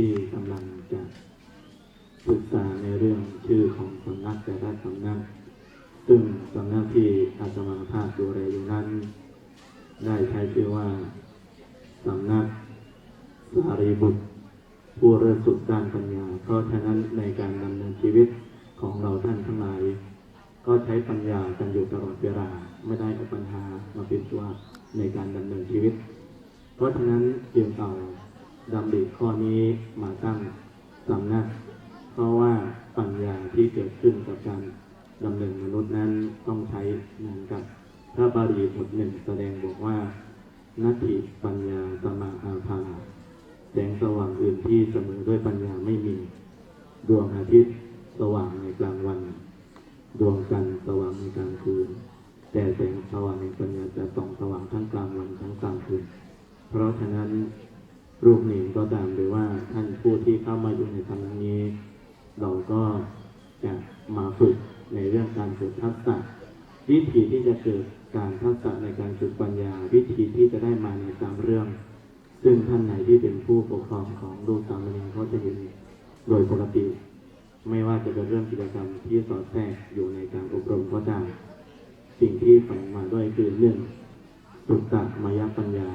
ที่กำลังจะศึกษาในเรื่องชื่อของสำนักแต่ละสำนัก ซึ่งสำนักที่อาตมาภาพดูแลอยู่นั้น ได้ใช้ชื่อว่าสำนักสารีบุตร ผู้เริ่มสุดด้านปัญญา เพราะฉะนั้นในการดำเนินชีวิตของเราท่านทั้งหลาย ก็ใช้ปัญญากันอยู่ตลอดเวลาไม่ได้เอาปัญหามาเป็นตัวในการดำเนินชีวิต เพราะฉะนั้นจึงเอา ดำริข้อนี้มาตั้งสำนัก เพราะว่าปัญญาที่เกิดขึ้นกับการดำเนินมนุษย์นั้นต้องใช้เหมือนกับพระบาลีบทหนึ่งแสดงบอกว่านัตถิปัญญาสมาอาภาแสงสว่างอื่นที่เสมอด้วยปัญญาไม่มี ดวงอาทิตย์สว่างในกลางวัน ดวงจันทร์สว่างในกลางคืน แต่แสงสว่างในปัญญาจะส่องสว่างทั้งกลางวันทั้งกลางคืน เพราะฉะนั้น รูปหนึ่งก็ตามหรือว่าท่านผู้ที่เข้ามาอยู่ในธรรมนี้ เราก็จะมาฝึกในเรื่องการฝึกทักษะ วิธีที่จะเกิดการทักษะในการฝึกปัญญา วิธีที่จะได้มาในสามเรื่อง ซึ่งท่านไหนที่เป็นผู้ปกครองของลูกสามเณรเขาจะเห็นโดยปกติ ไม่ว่าจะเป็นเรื่องกิจกรรมที่สอดแทรกอยู่ในการอบรมก็ตามสิ่งที่แฝงมาด้วยคือเรื่องสุตตะมายปัญญา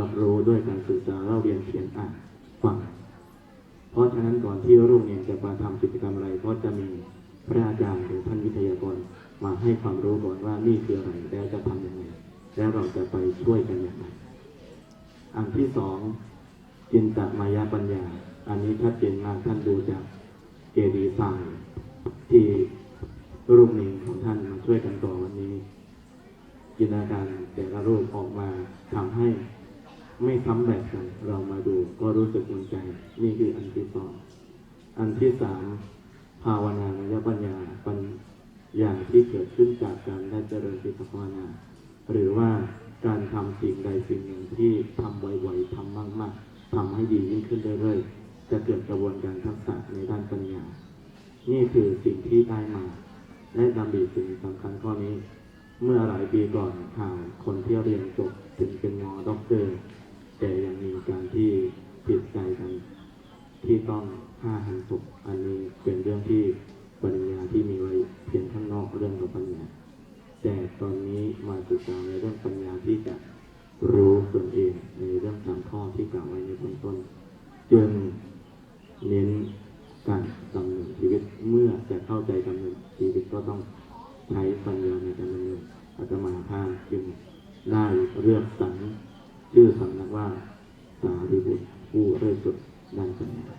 รับรู้ด้วยการศึกษาเล่าเรียนเขียนอ่านฟัง เพราะฉะนั้นก่อนที่ลูกเนี่ยจะมาทำกิจกรรมอะไรก็จะมีพระอาจารย์หรือท่านวิทยากรมาให้ความรู้ก่อนว่านี่คืออะไรแล้วจะทำยังไงแล้วเราจะไปช่วยกันอย่างไรอันที่สองจินตมายาปัญญา อันนี้ชัดเจนมากท่านดูจากเจดีย์ทรายที่รูปหนึ่งของท่านมาช่วยกันต่อวันนี้จินตนาการแต่ละรูปออกมาทำให้ ไม่ซ้ำแบบกันเรามาดูก็รู้สึกอุ่นใจ นี่คืออันที่สองอันที่สามภาวนามยปัญญาปัญญาที่เกิดขึ้นจากการได้เจริญจิตภาวนา หรือว่าการทำสิ่งใดสิ่งหนึ่งที่ทำบ่อยๆทำมากๆทำให้ดียิ่งขึ้นเรื่อยๆจะเกิดกระบวนการทักษะในด้านปัญญา นี่คือสิ่งที่ได้มา และดำริสิ่งสำคัญข้อนี้ เมื่อหลายปีก่อนข่าวคนที่เรียนจบถึงเป็นหมอด็อกเตอร์ แต่ยังมีการที่ผิดใจกันที่ต้องฆ่าหันศพอันนี้เป็นเรื่องที่ปริญญาที่มีไว้เพียงข้างนอกเรื่องของปัญญา แต่ตอนนี้มาศึกษาในเรื่องปัญญาที่จะรู้ตนเองในเรื่องสามข้อที่กล่าวไว้ในเบื้องต้นจึงเน้นการดำเนินชีวิตเมื่อจะเข้าใจดำเนินชีวิตก็ต้องใช้ปัญญาในการดำเนินอาตมาภาพจึงได้เลือกสรรชื่อสำนัก ว่าสารีบุตรผู้เริ่มสุดด้านปัญญา